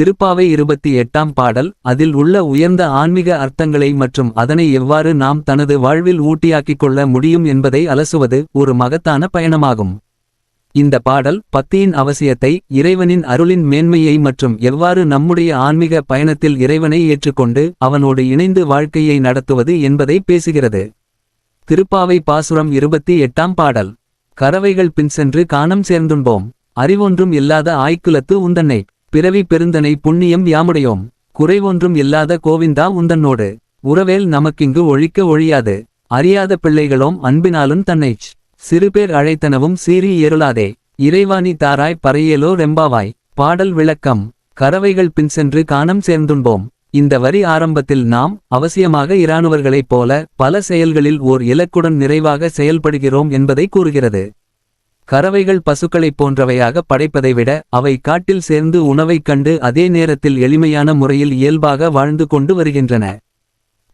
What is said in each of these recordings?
திருப்பாவை இருபத்தி எட்டாம் பாடல் அதில் உள்ள உயர்ந்த ஆன்மீக அர்த்தங்களை மற்றும் அதனை எவ்வாறு நாம் தனது வாழ்வில் ஊட்டியாக்கிக் கொள்ள முடியும் என்பதை அலசுவது ஒரு மகத்தான பயணமாகும். இந்த பாடல் பக்தியின் அவசியத்தை இறைவனின் அருளின் மேன்மையை மற்றும் எவ்வாறு நம்முடைய ஆன்மீக பயணத்தில் இறைவனை ஏற்றுக்கொண்டு அவனோடு இணைந்து வாழ்க்கையை நடத்துவது என்பதை பேசுகிறது. திருப்பாவை பாசுரம் இருபத்தி எட்டாம் பாடல். கறவைகள் பின் சென்று காணம் சேர்ந்துண்போம். அறிவொன்றும் இல்லாத ஆய்க்குலத்து உந்தன்னை. பிறவி பெருந்தனை புண்ணியம் யாமுடையோம். குறைவொன்றும் இல்லாத கோவிந்தா உந்தன்னோடு. உறவேல் நமக்கிங்கு ஒழிக்க ஒழியாது. அறியாத பிள்ளைகளோம் அன்பினாலும் தன்னைச். சிறுபேர் அழைத்தனவும் சீறி ஏருளாதே இறைவாணி தாராய் பறையேலோ ரெம்பாவாய். பாடல் விளக்கம். கறவைகள் பின் சென்று காணம் சேர்ந்துண்போம். இந்த வரி ஆரம்பத்தில் நாம் அவசியமாக இராணுவர்களைப் போல பல செயல்களில் ஓர் இலக்குடன் நிறைவாக செயல்படுகிறோம் என்பதை கூறுகிறது. கறவைகள் பசுக்களைப் போன்றவையாக படைப்பதை விட அவை காட்டில் சேர்ந்து உணவைக் கண்டு அதே நேரத்தில் எளிமையான முறையில் இயல்பாக வாழ்ந்து கொண்டு வருகின்றன.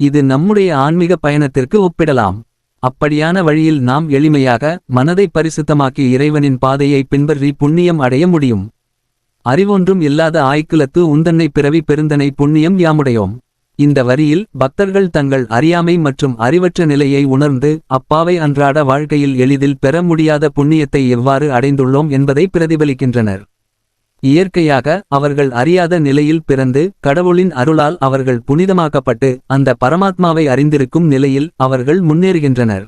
இது நம்முடைய ஆன்மீக பயணத்திற்கு ஒப்பிடலாம். அப்படியான வழியில் நாம் எளிமையாக மனதை பரிசுத்தமாக்கி இறைவனின் பாதையை பின்பற்றி புண்ணியம் அடைய முடியும். அறிவொன்றும் இல்லாத ஆய்க்குலத்து உந்தன்னை பிறவி பெருந்தனை புண்ணியம் யாமுடையோம். இந்த வரியில் பக்தர்கள் தங்கள் அறியாமை மற்றும் அறிவற்ற நிலையை உணர்ந்து அப்பாவை அன்றாட வாழ்க்கையில் எளிதில் பெற முடியாத புண்ணியத்தை எவ்வாறு அடைந்துள்ளோம் என்பதை பிரதிபலிக்கின்றனர். இயற்கையாக அவர்கள் அறியாத நிலையில் பிறந்து கடவுளின் அருளால் அவர்கள் புனிதமாக்கப்பட்டு அந்த பரமாத்மாவை அறிந்திருக்கும் நிலையில் அவர்கள் முன்னேறுகின்றனர்.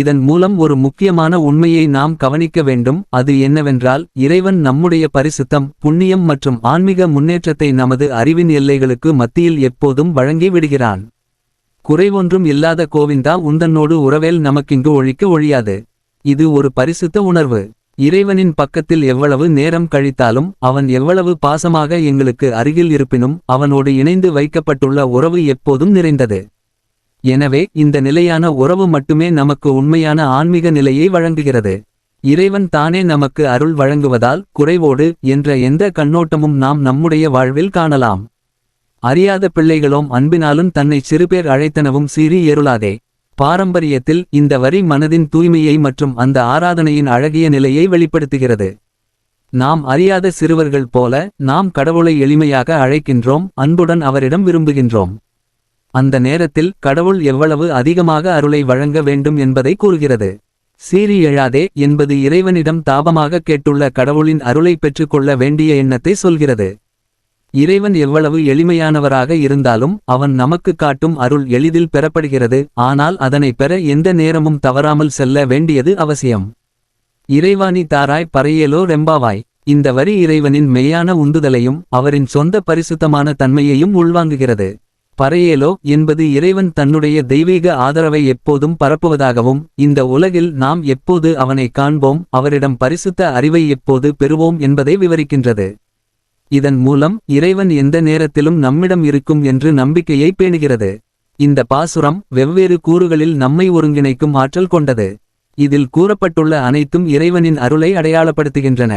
இதன் மூலம் ஒரு முக்கியமான உண்மையை நாம் கவனிக்க வேண்டும். அது என்னவென்றால் இறைவன் நம்முடைய பரிசுத்தம் புண்ணியம் மற்றும் ஆன்மீக முன்னேற்றத்தை நமது அறிவின் எல்லைகளுக்கு மத்தியில் எப்போதும் வழங்கி விடுகிறான். குறைவொன்றும் இல்லாத கோவிந்தா உந்தன்னோடு உறவேல் நமக்கிங்கு ஒழிக்க ஒழியாது. இது ஒரு பரிசுத்த உணர்வு. இறைவனின் பக்கத்தில் எவ்வளவு நேரம் கழித்தாலும் அவன் எவ்வளவு பாசமாக எங்களுக்கு அருகில் இருப்பினும் அவனோடு இணைந்து வைக்கப்பட்டுள்ள உறவு எப்போதும் நிறைந்தது. எனவே இந்த நிலையான உறவு மட்டுமே நமக்கு உண்மையான ஆன்மீக நிலையை வழங்குகிறது. இறைவன் தானே நமக்கு அருள் வழங்குவதால் குறைவோடு என்ற எந்த கண்ணோட்டமும் நாம் நம்முடைய வாழ்வில் காணலாம். அறியாத பிள்ளைகளும் அன்பினாலும் தன்னை சிறுபேர் அழைத்தனவும் சீறி எருளாதே பாரம்பரியத்தில் இந்த வரி மனதின் தூய்மையை மற்றும் அந்த ஆராதனையின் அழகிய நிலையை வெளிப்படுத்துகிறது. நாம் அறியாத சிறுவர்கள் போல நாம் கடவுளை எளிமையாக அழைக்கின்றோம் அன்புடன் அவரிடம் விரும்புகின்றோம். அந்த நேரத்தில் கடவுள் எவ்வளவு அதிகமாக அருளை வழங்க வேண்டும் என்பதை கூறுகிறது. சீறி எழாதே என்பது இறைவனிடம் தாபமாக கேட்டுள்ள கடவுளின் அருளை பெற்றுக்கொள்ள வேண்டிய எண்ணத்தை சொல்கிறது. இறைவன் எவ்வளவு எளிமையானவராக இருந்தாலும் அவன் நமக்கு காட்டும் அருள் எளிதில் பெறப்படுகிறது ஆனால் அதனை பெற எந்த நேரமும் தவறாமல் செல்ல வேண்டியது அவசியம். இறைவாணி தாராய் பறையேலோ ரெம்பாவாய். இந்த வரி இறைவனின் மெய்யான உந்துதலையும் அவரின் சொந்த பரிசுத்தமான தன்மையையும் உள்வாங்குகிறது. பறையேலோ என்பது இறைவன் தன்னுடைய தெய்வீக ஆதரவை எப்போதும் பரப்புவதாகவும் இந்த உலகில் நாம் எப்போது அவனை காண்போம் அவரிடம் பரிசுத்த அறிவை எப்போது பெறுவோம் என்பதை விவரிக்கின்றது. இதன் மூலம் இறைவன் எந்த நேரத்திலும் நம்மிடம் இருக்கும் என்று நம்பிக்கையை பேணுகிறது. இந்த பாசுரம் வெவ்வேறு கூறுகளில் நம்மை ஒருங்கிணைக்கும் ஆற்றல் கொண்டது. இதில் கூறப்பட்டுள்ள அனைத்தும் இறைவனின் அருளை அடையாளப்படுத்துகின்றன.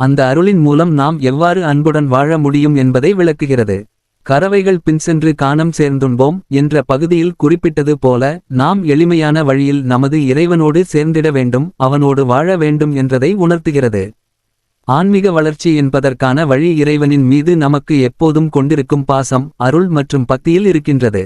அந்த அருளின் மூலம் நாம் எவ்வாறு அன்புடன் வாழ முடியும் என்பதை விளக்குகிறது. கறவைகள் பின்சென்று காணம் சேர்ந்துண்போம் என்ற பகுதியில் குறிப்பிட்டது போல நாம் எளிமையான வழியில் நமது இறைவனோடு சேர்ந்திட வேண்டும் அவனோடு வாழ வேண்டும் என்றதை உணர்த்துகிறது. ஆன்மீக வளர்ச்சி என்பதற்கான வழி இறைவனின் மீது நமக்கு எப்போதும் கொண்டிருக்கும் பாசம் அருள் மற்றும் பக்தியில் இருக்கின்றது.